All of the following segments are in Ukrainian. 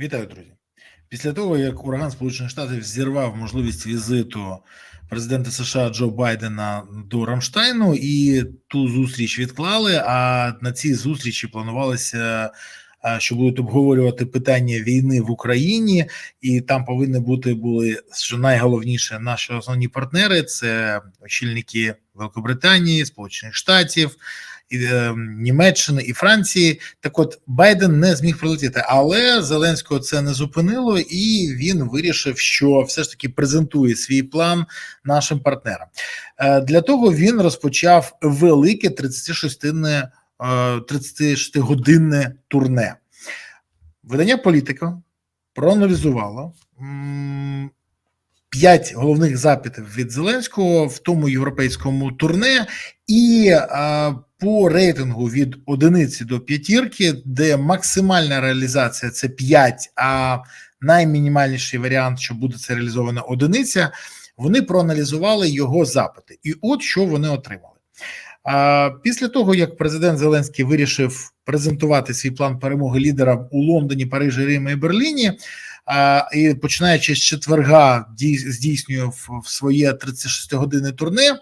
Вітаю, друзі. Після того, як ураган Сполучених Штатів зірвав можливість візиту президента США Джо Байдена до Рамштайну, і ту зустріч відклали. А на цій зустрічі планувалося, що будуть обговорювати питання війни в Україні, і там повинні бути були що найголовніше наші основні партнери: це очільники Великобританії, Сполучених Штатів і е, Німеччини і Франції. Так, от Байден не зміг прилетіти, але Зеленського це не зупинило, і він вирішив, що все ж таки презентує свій план нашим партнерам. Е, Для того він розпочав велике 36-не 36-годинне турне. Видання політика проаналізувало п'ять головних запитів від Зеленського в тому європейському турне, і а, по рейтингу від одиниці до п'ятірки, де максимальна реалізація це 5, а наймінімальніший варіант, що буде це реалізована одиниця. Вони проаналізували його запити, і от що вони отримали. А після того, як президент Зеленський вирішив презентувати свій план перемоги лідера у Лондоні, Парижі, Римі і Берліні, і починаючи з четверга, дій, здійснює в, в своє 36-годинне турне,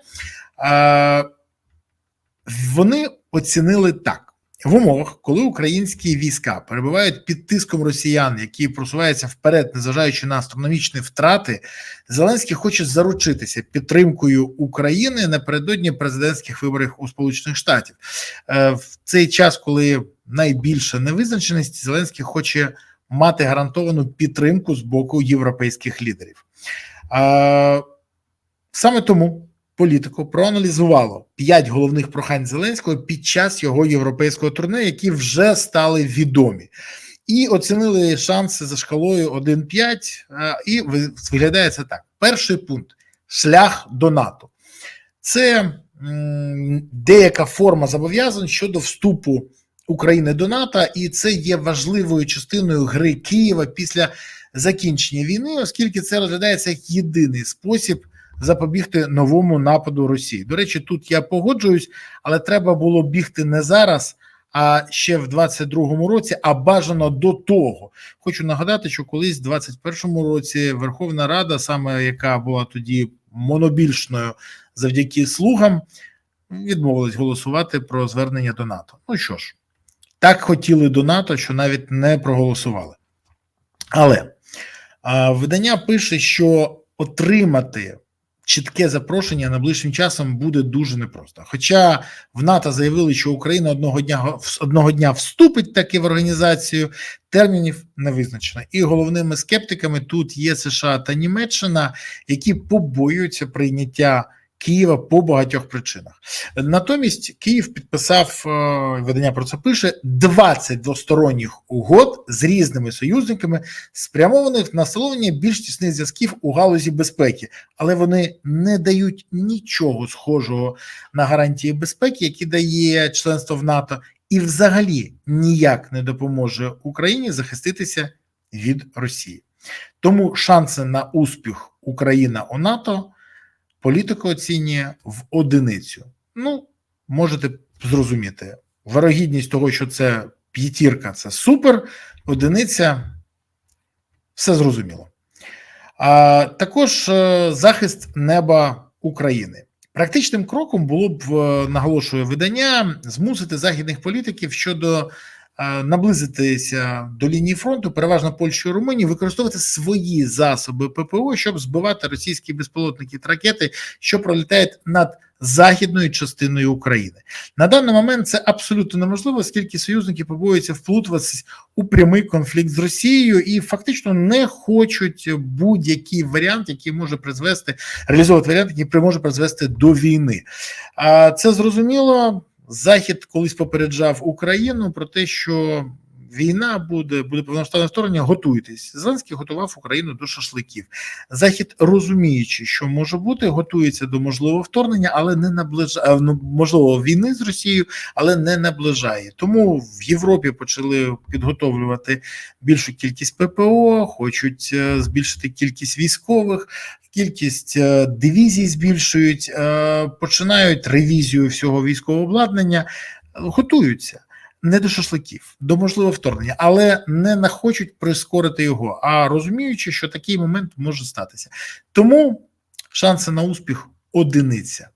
вони оцінили так. В умовах, коли українські війська перебувають під тиском росіян, які просуваються вперед, незважаючи на астрономічні втрати, Зеленський хоче заручитися підтримкою України напередодні президентських виборів у Сполучених Штатів Е, в цей час, коли найбільша невизначеність, Зеленський хоче мати гарантовану підтримку з боку європейських лідерів. Саме тому політико проаналізувало п'ять головних прохань Зеленського під час його європейського турне, які вже стали відомі, і оцінили шанси за шкалою 1-5, е, І ви- виглядає це так: перший пункт шлях до НАТО. Це деяка форма зобов'язань щодо вступу України до НАТО, і це є важливою частиною гри Києва після закінчення війни, оскільки це розглядається як єдиний спосіб запобігти новому нападу Росії. До речі, тут я погоджуюсь, але треба було бігти не зараз. А ще в 22-му році, а бажано до того. Хочу нагадати, що колись в 21-му році Верховна Рада, саме яка була тоді монобільшною завдяки слугам, відмовилась голосувати про звернення до НАТО. Ну що ж, так хотіли до НАТО, що навіть не проголосували. Але а, видання пише, що отримати чітке запрошення найближчим часом буде дуже непросто. Хоча в НАТО заявили, що Україна одного дня одного дня вступить таки в організацію, термінів не визначено. І головними скептиками тут є США та Німеччина, які побоюються прийняття. Києва по багатьох причинах. Натомість Київ підписав е, видання про це пише 20 двосторонніх угод з різними союзниками, спрямованих на встановлення більш тісних зв'язків у галузі безпеки, але вони не дають нічого схожого на гарантії безпеки, які дає членство в НАТО, і взагалі ніяк не допоможе Україні захиститися від Росії. Тому шанси на успіх Україна у НАТО політика оцінює в одиницю. Ну, можете зрозуміти, вирогідність того, що це п'ятірка, це супер, одиниця все зрозуміло. А також е, захист неба України. Практичним кроком було б е, наголошує видання змусити західних політиків щодо наблизитися до лінії фронту, переважно Польщі і Румунії, використовувати свої засоби ППО, щоб збивати російські безпілотники та ракети, що пролітають над західною частиною України. На даний момент це абсолютно неможливо, оскільки союзники побоюються вплутуватися у прямий конфлікт з Росією і фактично не хочуть будь-який варіант, який може призвести реалізовувати варіант, який може призвести до війни. А це зрозуміло. Захід колись попереджав Україну про те, що війна буде, буде повноштабне вторгнення. Готуйтесь. Зеленський готував Україну до шашликів. Захід, розуміючи, що може бути, готується до можливого вторгнення, але не наближає ну, можливо війни з Росією, але не наближає. Тому в Європі почали підготовлювати більшу кількість ППО, хочуть е, збільшити кількість військових. Кількість е, дивізій збільшують, е, починають ревізію всього військового обладнання, готуються. Не до шашликів, до можливого вторгнення, але не нахочуть прискорити його, а розуміючи, що такий момент може статися. Тому шанси на успіх одиниця.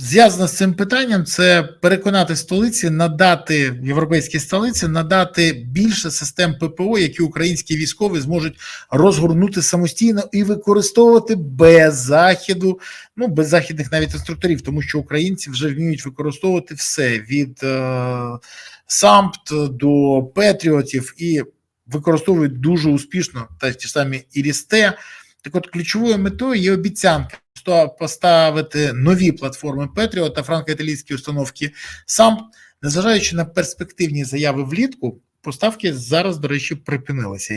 Зв'язано з цим питанням це переконати столиці, надати європейській столиці, надати більше систем ППО, які українські військові зможуть розгорнути самостійно і використовувати без західу, ну без західних навіть інструкторів, тому що українці вже вміють використовувати все від е, САМПТ до Петріотів і використовують дуже успішно та ті самі Ірісте. Так от ключовою метою є обіцянка сто- поставити нові платформи Петріот та франко-італійські установки САМП, незважаючи на перспективні заяви влітку. Поставки зараз, до речі, припинилися,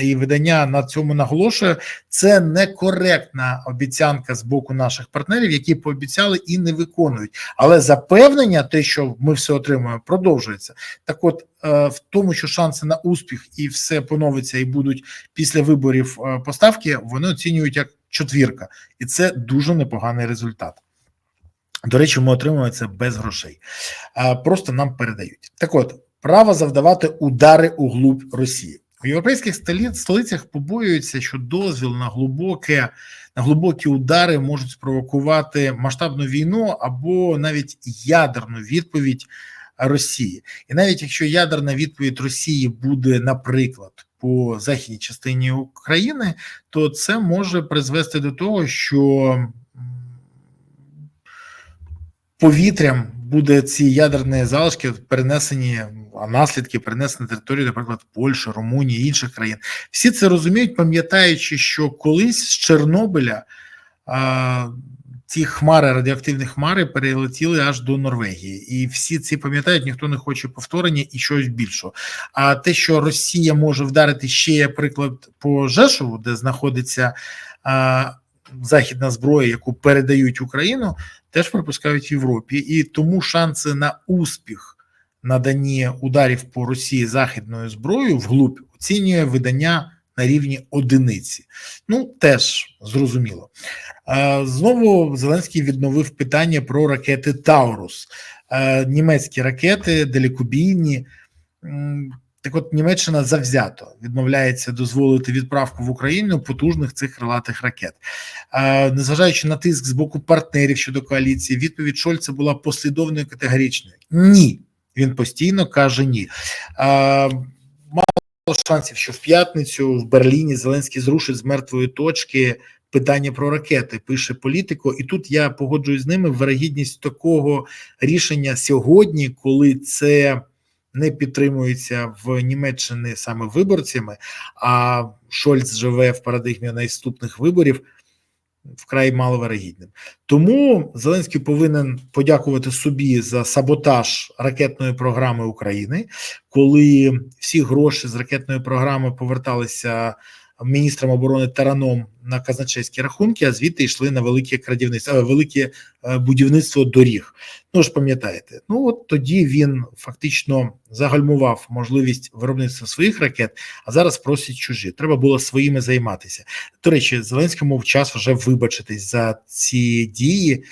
і видання на цьому наголошує. Це некоректна обіцянка з боку наших партнерів, які пообіцяли і не виконують. Але запевнення, те, що ми все отримуємо, продовжується. Так, от е, в тому, що шанси на успіх і все поновиться, і будуть після виборів е, поставки, вони оцінюють як четвірка, і це дуже непоганий результат. До речі, ми отримуємо це без грошей, просто нам передають. Так от, право завдавати удари у глуб Росії. У європейських столицях побоюються, що дозвіл на глибоке на глибокі удари можуть спровокувати масштабну війну або навіть ядерну відповідь Росії. І навіть якщо ядерна відповідь Росії буде, наприклад, по західній частині України, то це може призвести до того, що повітрям буде ці ядерні залишки перенесені, а наслідки перенесені на територію, наприклад, Польщі, Румунії, інших країн. Всі це розуміють, пам'ятаючи, що колись з Чорнобиля ті хмари, радіоактивні хмари, перелетіли аж до Норвегії, і всі ці пам'ятають, ніхто не хоче повторення і чогось більшого. А те, що Росія може вдарити ще є приклад по Жешову, де знаходиться а, західна зброя, яку передають Україну, теж припускають в Європі, і тому шанси на успіх наданні ударів по Росії західною зброєю вглуб оцінює видання на рівні одиниці. Ну теж зрозуміло. Е, Знову Зеленський відновив питання про ракети Таурус, Е, німецькі ракети, далекобійні. Так от Німеччина завзято відмовляється дозволити відправку в Україну потужних цих крилатих ракет. Е, Незважаючи на тиск з боку партнерів щодо коаліції, відповідь Шольца була послідовною і категоричною. Ні. Він постійно каже ні. Е, Шансів, що в п'ятницю в Берліні Зеленський зрушить з мертвої точки питання про ракети. Пише політико, і тут я погоджуюсь з ними. Вирогідність такого рішення сьогодні, коли це не підтримується в Німеччині саме виборцями, а Шольц живе в парадигмі наступних виборів. Вкрай маловирогідним. Тому Зеленський повинен подякувати собі за саботаж ракетної програми України, коли всі гроші з ракетної програми поверталися міністром оборони Тараном на казначейські рахунки, а звідти йшли на велике крадівництво, е, велике е, будівництво доріг. Ну ж пам'ятаєте, ну от тоді він фактично загальмував можливість виробництва своїх ракет, а зараз просить чужі. Треба було своїми займатися. До речі, Зеленському в час вже вибачитись за ці дії.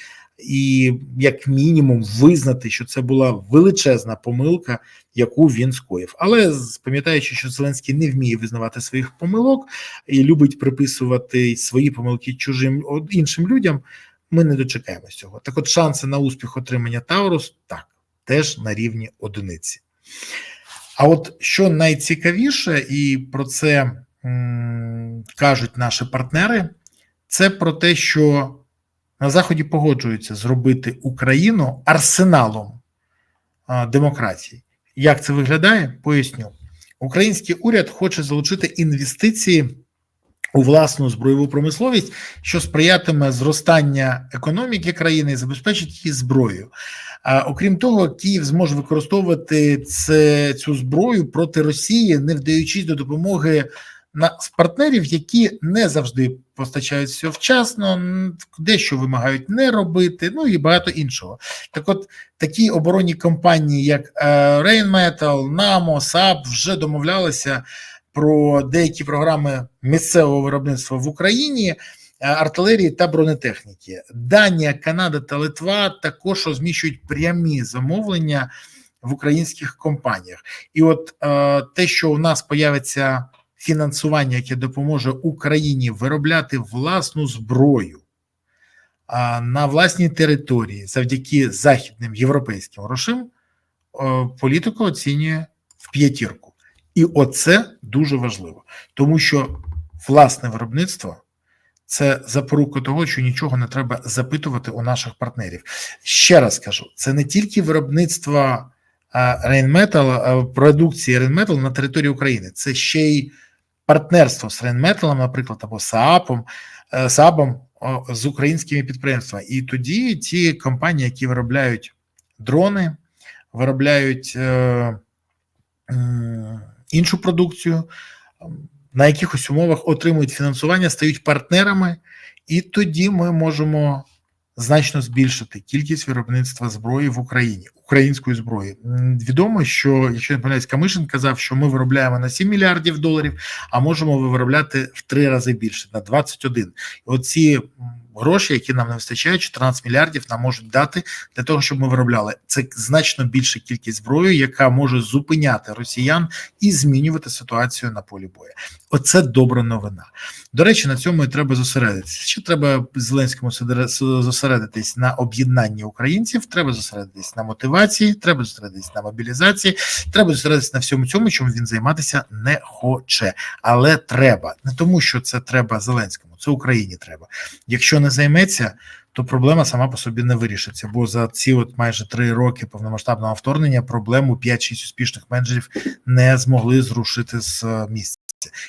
І як мінімум визнати, що це була величезна помилка, яку він скоїв. Але пам'ятаючи, що Зеленський не вміє визнавати своїх помилок і любить приписувати свої помилки чужим іншим людям, ми не дочекаємось цього. Так, от шанси на успіх отримання Таурус так теж на рівні одиниці. А от що найцікавіше, і про це м, кажуть наші партнери, це про те, що на Заході погоджуються зробити Україну арсеналом демократії. Як це виглядає? Поясню. Український уряд хоче залучити інвестиції у власну збройову промисловість, що сприятиме зростання економіки країни і забезпечить її зброєю. А окрім того, Київ зможе використовувати це, цю зброю проти Росії, не вдаючись до допомоги на з партнерів, які не завжди постачають все вчасно, дещо вимагають не робити, ну і багато іншого. Так, от такі оборонні компанії, як е, Rheinmetall, NAMO, SAP, вже домовлялися про деякі програми місцевого виробництва в Україні. артилерії та бронетехніки. Данія, Канада та Литва також розміщують прямі замовлення в українських компаніях. І от е, те, що у нас появиться фінансування, яке допоможе Україні виробляти власну зброю на власній території завдяки західним європейським грошим, політику оцінює в п'ятірку. І оце дуже важливо, тому що власне виробництво. Це запорука того, що нічого не треба запитувати у наших партнерів. Ще раз кажу: це не тільки виробництво Рейнметал, продукції Рейнметал на території України, це ще й партнерство з Рейнметалом, наприклад, або СААПом, е, з українськими підприємствами. І тоді ті компанії, які виробляють дрони, виробляють е, іншу продукцію на якихось умовах отримують фінансування, стають партнерами, і тоді ми можемо значно збільшити кількість виробництва зброї в Україні, української зброї. Відомо, що якщо не помиляюсь, Камишин казав, що ми виробляємо на 7 мільярдів доларів, а можемо виробляти в три рази більше на 21. І Оці гроші, які нам не вистачають, 14 мільярдів нам можуть дати для того, щоб ми виробляли. Це значно більша кількість зброї, яка може зупиняти росіян і змінювати ситуацію на полі бою. Оце добра новина. До речі, на цьому і треба зосередитися. Ще треба Зеленському зосередитись на об'єднанні українців. Треба зосередитись на мотивації, треба зосередитись на мобілізації, треба зосередитись на всьому цьому, чому він займатися не хоче, але треба не тому, що це треба Зеленському, це Україні треба. Якщо не займеться, то проблема сама по собі не вирішиться. Бо за ці от майже три роки повномасштабного вторгнення проблему 5-6 успішних менеджерів не змогли зрушити з е, місця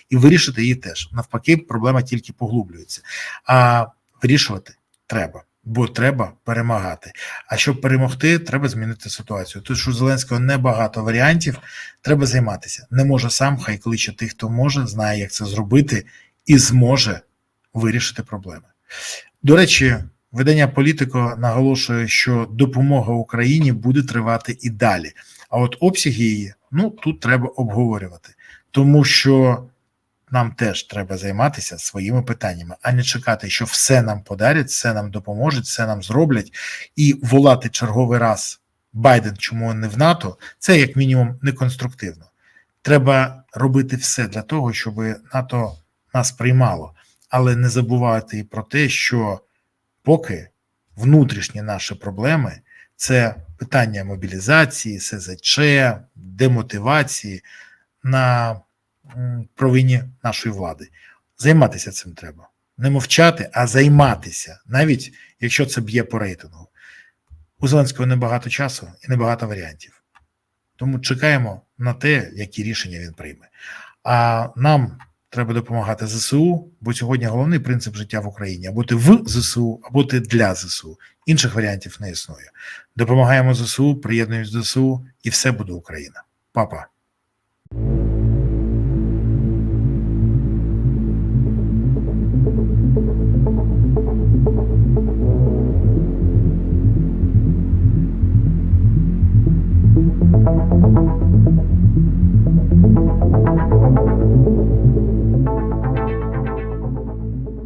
і вирішити її теж. Навпаки, проблема тільки поглублюється. А вирішувати треба. Бо треба перемагати. А щоб перемогти, треба змінити ситуацію. Тут що у Зеленського небагато варіантів, треба займатися. Не може сам, хай кличе тих, хто може, знає, як це зробити, і зможе вирішити проблеми. До речі, видання політико наголошує, що допомога Україні буде тривати і далі. А от обсяги її ну тут треба обговорювати, тому що нам теж треба займатися своїми питаннями, а не чекати, що все нам подарять, все нам допоможуть, все нам зроблять, і волати черговий раз Байден, чому не в НАТО, це як мінімум неконструктивно. Треба робити все для того, щоб НАТО нас приймало, але не забувати і про те, що поки внутрішні наші проблеми це питання мобілізації, СЗЧ, демотивації на провині нашої влади. Займатися цим треба. Не мовчати, а займатися, навіть якщо це б'є по рейтингу. У Зеленського небагато часу і небагато варіантів. Тому чекаємо на те, які рішення він прийме. А нам треба допомагати ЗСУ, бо сьогодні головний принцип життя в Україні або ти в ЗСУ, або ти для ЗСУ. Інших варіантів не існує. Допомагаємо ЗСУ, приєднуємось до ЗСУ, і все буде Україна. Папа. Thank